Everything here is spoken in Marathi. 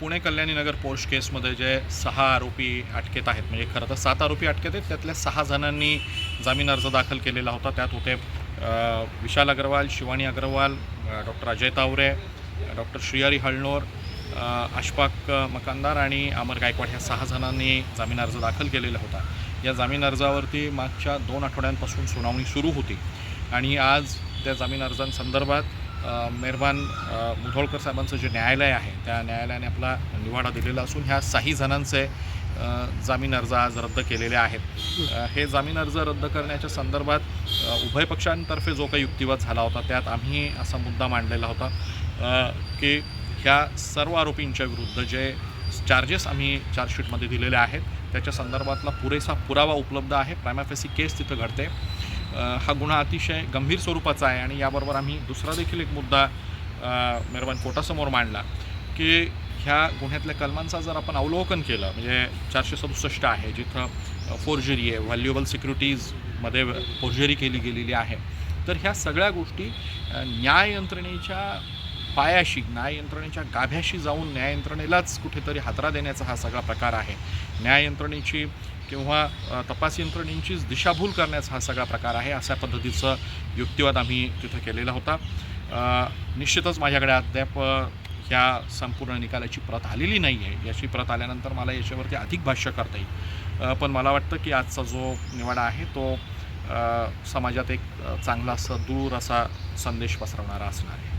पुणे कल्याणीनगर पोर्श केसमध्ये जे सहा आरोपी अटकेत आहेत म्हणजे खरं तर सात आरोपी अटकेत आहेत त्यातल्या सहा जणांनी जामीन अर्ज दाखल केलेला होता. त्यात होते विशाल अग्रवाल शिवानी अग्रवाल डॉक्टर अजय तावरे डॉक्टर श्रीहरी हळणोर अशफाक मकानदार आणि अमर गायकवाड ह्या सहा जणांनी जामीन अर्ज दाखल केलेला होता. या जामीन अर्जावरती मागच्या दोन आठवड्यांपासून सुनावणी सुरू होती आणि आज त्या जामीन अर्जांसंदर्भात मेहरबान मुधोळकर साहेबांचं जे न्यायालय आहे त्या न्यायालयाने आपला निवाडा दिलेला असून ह्या साही जणांचे जामीन अर्ज आज रद्द केलेले आहेत. हे जामीन अर्ज रद्द करण्याच्या संदर्भात उभय पक्षांतर्फे जो काही युक्तिवाद झाला होता त्यात आम्ही असा मुद्दा मांडलेला होता की ह्या सर्व आरोपींच्या विरुद्ध जे चार्जेस आम्ही चार्जशीटमध्ये दिलेले आहेत त्याच्या संदर्भातला पुरेसा पुरावा उपलब्ध आहे. प्रायमाफेसी केस तिथं घडते. हा गुन्हा अतिशय गंभीर स्वरूपाचा आहे आणि याबरोबर आम्ही दुसरा देखील एक मुद्दा मेहरबान कोर्टासमोर मांडला की ह्या गुन्ह्यातल्या कलमांचा जर आपण अवलोकन केलं म्हणजे चारशे सदुसष्ट आहे जिथं फोर्जरी आहे व्हॅल्युएबल सिक्युरिटीजमध्ये फोर्जरी केली गेलेली आहे तर ह्या सगळ्या गोष्टी न्याय यंत्रणेच्या पायाशी न्याय यंत्रणेच्या गाभ्याशी जाऊन न्याय यंत्रणेलाच कुठेतरी हातरा देण्याचा हा सगळा प्रकार आहे. न्याय यंत्रणेची किंवा तपास यंत्रणेचीच दिशाभूल करण्याचा हा सगळा प्रकार आहे अशा पद्धतीचं युक्तिवाद आम्ही तिथं केलेला होता. निश्चितच माझ्याकडे अद्याप ह्या संपूर्ण निकालाची प्रत आलेली नाही आहे. याची प्रत आल्यानंतर मला याच्यावरती अधिक भाष्य करता येईल. पण मला वाटतं की आजचा जो निवाडा आहे तो समाजात एक चांगला असं दूर असा संदेश पसरवणारा असणार आहे.